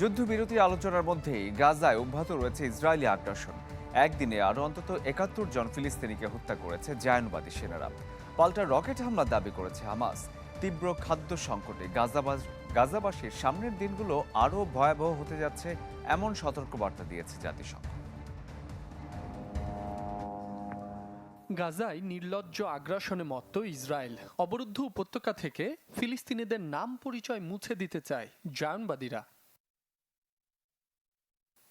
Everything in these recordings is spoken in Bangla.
যুদ্ধবিরতি আলোচনার মধ্যেই গাজায় অব্যাহত রয়েছে ইসরায়েলি আগ্রাসন। একদিনে আরও অন্তত একাত্তর জন ফিলিস্তিনিকে হত্যা করেছে জায়নবাদী সেনারা। পাল্টা রকেট হামলা দাবি করেছে হামাস। তীব্র খাদ্য সংকটে গাজাবাস গাজাবাসীর সামনের দিনগুলো আরও ভয়াবহ হতে যাচ্ছে এমন সতর্কবার্তা দিয়েছে জাতিসংঘ। গাজায় নির্লজ্জ আগ্রাসনে মত্ত ইসরায়েল। অবরুদ্ধ উপত্যকা থেকে ফিলিস্তিনিদের নাম পরিচয় মুছে দিতে চায় জায়নবাদীরা।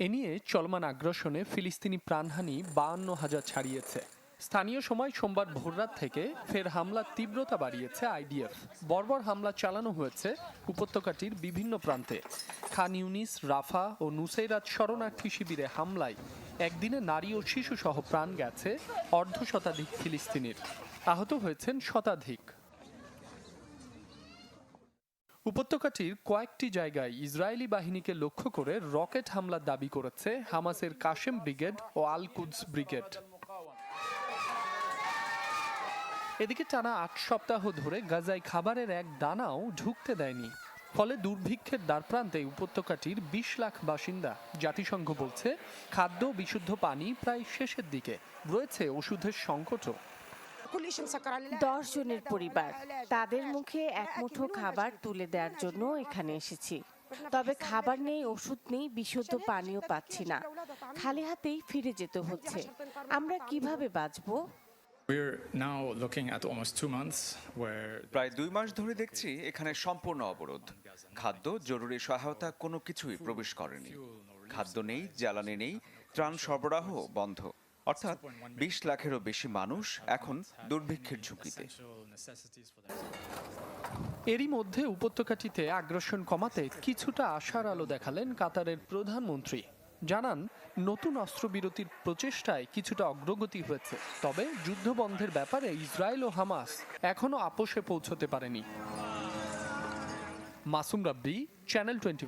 এ নিয়ে চলমান আগ্রাসনে ফিলিস্তিনি প্রাণহানি বাহান্ন হাজার ছাড়িয়েছে। স্থানীয় সময় সোমবার ভোররাত থেকে ফের হামলার তীব্রতা বাড়িয়েছে আইডিএফ। বর্বর হামলা চালানো হয়েছে উপত্যকাটির বিভিন্ন প্রান্তে। খান ইউনিস, রাফা ও নুসৈরাত শরণার্থী শিবিরে হামলায় একদিনে নারী ও শিশু সহ প্রাণ গেছে অর্ধ শতাধিক ফিলিস্তিনির। আহত হয়েছেন শতাধিক। উপত্যকাটির কয়েকটি জায়গায় ইসরায়েলি বাহিনীকে লক্ষ্য করে রকেট হামলার দাবি করেছে হামাসের কাশেম ব্রিগেড ও আল কুদস ব্রিগেড। এদিকে টানা আট সপ্তাহ ধরে গাজায় খাবারের এক দানাও ঢুকতে দেয়নি। ফলে দুর্ভিক্ষের দ্বারপ্রান্তে উপত্যকাটির বিশ লাখ বাসিন্দা। জাতিসংঘ বলছে, খাদ্য, বিশুদ্ধ পানি প্রায় শেষের দিকে। রয়েছে ওষুধের সংকটও। দশ জনের পরিবার। তাদের মুখে এক মুঠো খাবার তুলে দেওয়ার জন্য এখানে এসেছি। তবে খাবার নেই ওষুধ নেই বিশুদ্ধ পানিও পাচ্ছি না। খালি হাতেই ফিরে যেতে হচ্ছে। আমরা কীভাবে বাঁচবো? প্রায় দুই মাস ধরে দেখছি এখানে সম্পূর্ণ অবরোধ। খাদ্য জরুরি সহায়তা কোনো কিছুই প্রবেশ করেনি। খাদ্য নেই জ্বালানি নেই ত্রাণ সরবরাহ বন্ধ। অর্থাৎ বিশ লাখেরও বেশি মানুষ এখন দুর্ভিক্ষের ঝুঁকিতে. এরই মধ্যে উপত্যকাটিতে আগ্রাসন কমাতে কিছুটা আশার আলো দেখালেন কাতারের প্রধানমন্ত্রী। জানান, নতুন অস্ত্রবিরতির প্রচেষ্টায় কিছুটা অগ্রগতি হয়েছে। তবে যুদ্ধবন্ধের ব্যাপারে ইসরায়েল ও হামাস এখনও আপোষে পৌঁছতে পারেনি। মাসুম রাব্বি, চ্যানেল টোয়েন্টি